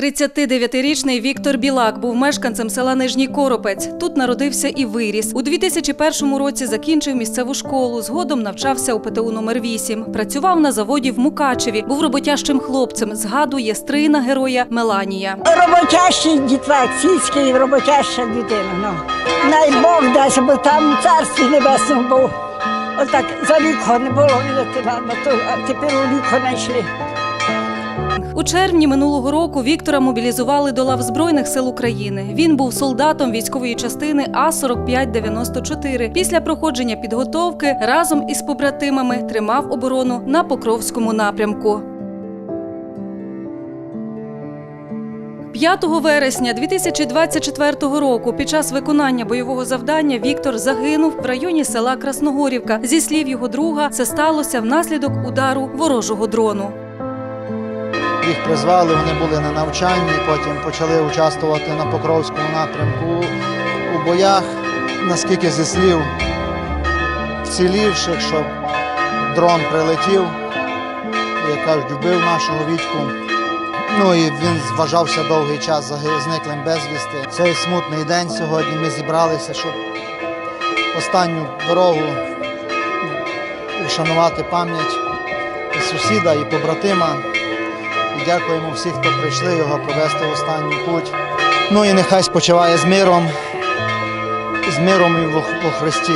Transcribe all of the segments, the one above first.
39-річний Віктор Білак був мешканцем села Нижній Коропець. Тут народився і виріс. У 2001 році закінчив місцеву школу. Згодом навчався у ПТУ номер 8 Працював на заводі в Мукачеві. Був роботящим хлопцем. Згадує стрийна героя Меланія. Роботящий дітвак, сільський роботяща дитина. Ну. Най Бог дасть, бо там царстві небесному був. Отак за ліко не було а тепер у ліко знайшли. У червні минулого року Віктора мобілізували до лав Збройних сил України. Він був солдатом військової частини А 4594 Після проходження підготовки разом із побратимами тримав оборону на Покровському напрямку. 5 вересня 2024 року під час виконання бойового завдання Віктор загинув в районі села Красногорівка. Зі слів його друга, це сталося внаслідок удару ворожого дрону. Їх призвали, вони були на навчанні, потім почали участвувати на Покровському напрямку у боях, наскільки зі слів вцілівших, що дрон прилетів, як кажуть, вбив нашого Вітьку. Ну і він вважався довгий час зниклим безвісти. Цей смутний день сьогодні ми зібралися, щоб останню дорогу вшанувати пам'ять і сусіда, і побратима. Дякуємо всіх, хто прийшли його провести в останню путь. Ну і нехай спочиває з миром, з миром і во, во Христі.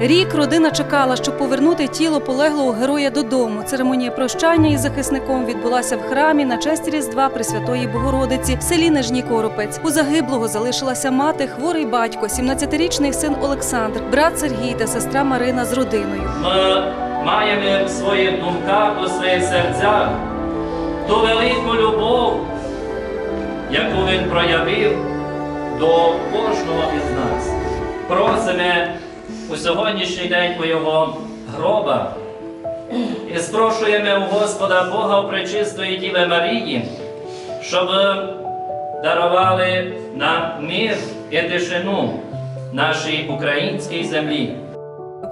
Рік родина чекала, щоб повернути тіло полеглого героя додому. Церемонія прощання із захисником відбулася в храмі на честь Різдва Пресвятої Богородиці в селі Нижній Коропець. У загиблого залишилася мати, хворий батько, 17-річний син Олександр, брат Сергій та сестра Марина з родиною. Ми маємо в своїх думках, у своїх серцях ту велику любов, яку він проявив до кожного із нас. Просимо у сьогоднішній день у його гроба і спрошуємо у Господа Бога у Пречистої Діви Марії, щоб дарували нам мир і тишину нашій українській землі.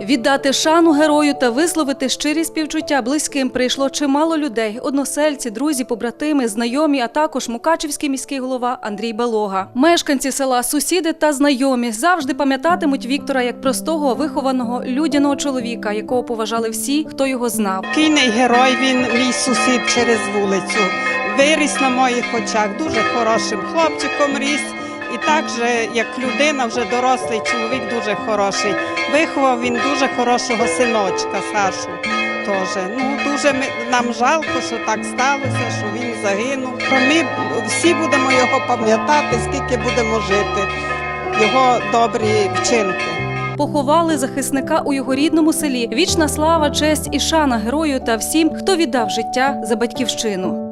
Віддати шану герою та висловити щирі співчуття близьким прийшло чимало людей: односельці, друзі, побратими, знайомі, а також Мукачівський міський голова Андрій Балога. Мешканці села, сусіди та знайомі завжди пам'ятатимуть Віктора як простого, вихованого, людяного чоловіка, якого поважали всі, хто його знав. Кійний герой, він мій сусід через вулицю. Виріс на моїх очах, дуже хорошим хлопчиком ріс. І так же, як людина, вже дорослий чоловік дуже хороший. Виховав він дуже хорошого синочка, Сашу. Теж. Ну, дуже ми- нам жалко, що так сталося, що він загинув. Ми всі будемо його пам'ятати, скільки будемо жити, його добрі вчинки. Поховали захисника у його рідному селі. Вічна слава, честь і шана герою та всім, хто віддав життя за батьківщину.